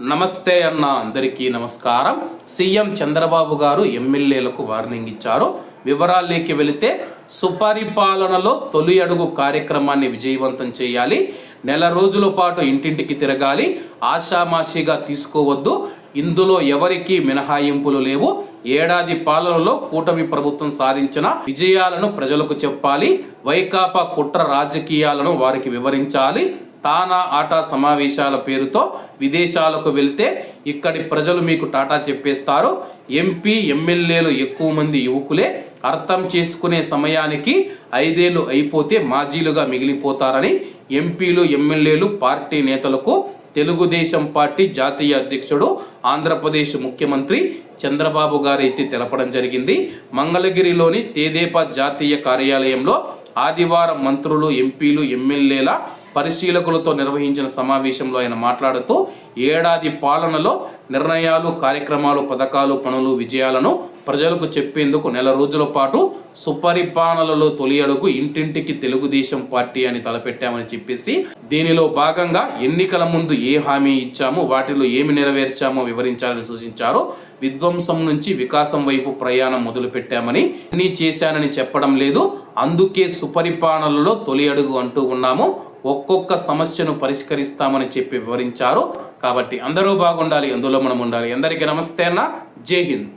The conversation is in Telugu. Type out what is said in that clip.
నమస్తే అన్న అందరికీ నమస్కారం. సీఎం చంద్రబాబు గారు ఎమ్మెల్యేలకు వార్నింగ్ ఇచ్చారు. వివరాల్లోకి వెళితే సుపరిపాలనలో తొలి అడుగు కార్యక్రమాన్ని విజయవంతం చేయాలి. నెల రోజుల పాటు ఇంటింటికి తిరగాలి. ఆషామాషిగా తీసుకోవద్దు. ఇందులో ఎవరికీ మినహాయింపులు లేవు. ఏడాది పాలనలో కూటమి ప్రభుత్వం సాధించిన విజయాలను ప్రజలకు చెప్పాలి. వైకాపా కుట్ర రాజకీయాలను వారికి వివరించాలి. తానా ఆటా సమావేశాల పేరుతో విదేశాలకు వెళ్తే ఇక్కడి ప్రజలు మీకు టాటా చెప్పేస్తారు. ఎంపీ ఎమ్మెల్యేలు ఎక్కువ మంది యువకులే. అర్థం చేసుకునే సమయానికి ఐదేళ్ళు అయిపోతే మాజీలుగా మిగిలిపోతారని ఎంపీలు ఎమ్మెల్యేలు పార్టీ నేతలకు తెలుగుదేశం పార్టీ జాతీయ అధ్యక్షుడు ఆంధ్రప్రదేశ్ ముఖ్యమంత్రి చంద్రబాబు గారైతే తెలపడం జరిగింది. మంగళగిరిలోని తేదేపా జాతీయ కార్యాలయంలో ఆదివారం మంత్రులు ఎంపీలు ఎమ్మెల్యేల పరిశీలకులతో నిర్వహించిన సమావేశంలో ఆయన మాట్లాడుతూ ఏడాది పాలనలో నిర్ణయాలు కార్యక్రమాలు పథకాలు పనులు విజయాలను ప్రజలకు చెప్పేందుకు నెల రోజుల పాటు సుపరిపాలనలో తొలి అడుగు ఇంటింటికి తెలుగుదేశం పార్టీ అని తలపెట్టామని చెప్పేసి దీనిలో భాగంగా ఎన్నికల ముందు ఏ హామీ ఇచ్చామో వాటిలో ఏమి నెరవేర్చామో వివరించాలని సూచించారు. విధ్వంసం నుంచి వికాసం వైపు ప్రయాణం మొదలుపెట్టామని అన్ని చేశానని చెప్పడం లేదు. అందుకే సుపరిపాలనలో తొలి అడుగు అంటూ ఉన్నాము. ఒక్కొక్క సమస్యను పరిష్కరిస్తామని చెప్పి వివరించారు. కాబట్టి అందరూ బాగుండాలి అందులో మనం ఉండాలి. అందరికీ నమస్తే అన్న. జై హింద్.